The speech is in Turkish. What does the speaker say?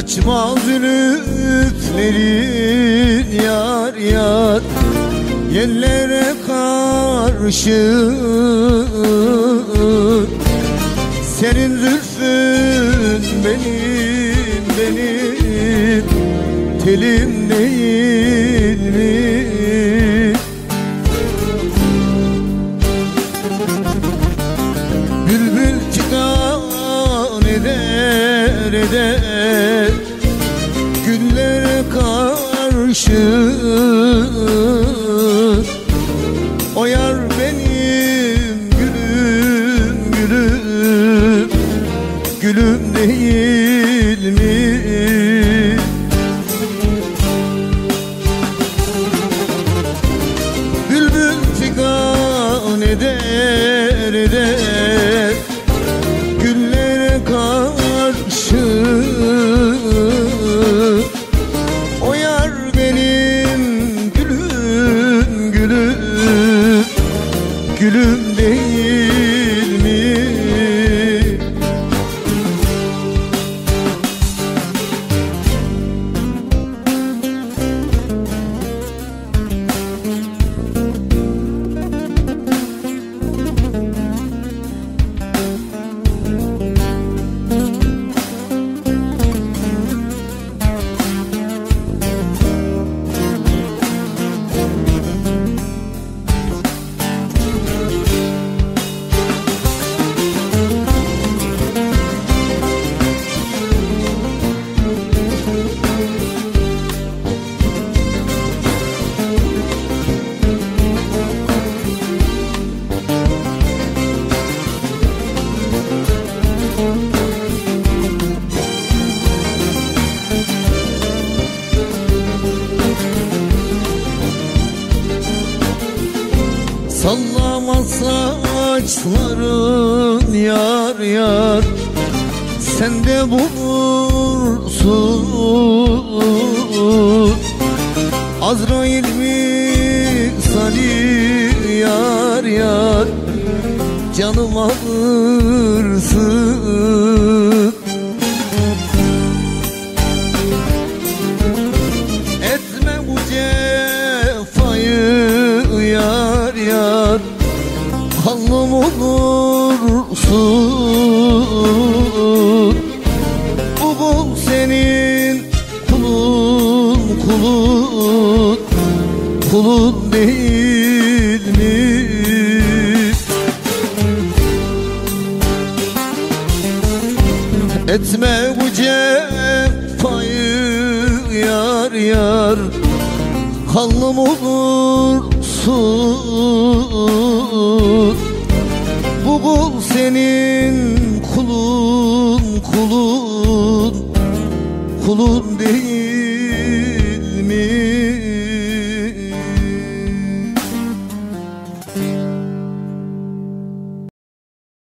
Açma zülüfleri yar yar. Yerlere karşı Senin zülfün benim benim. Telim değil karşı O yar benim gülüm gülüm. Gülüm değil mi? Bülbül figan eder eder Gülüm Sallama saçların yar yar. Sen de bulursun Azrail misali yar yar. Canım alırsın. Etme bu cefayı yar yar. Hallım olursun. Bu kul senin kulun kulun değil mi? Etme bu cefayı yar yar Hallım olursun Bu kul senin kulun kulun Kulun değil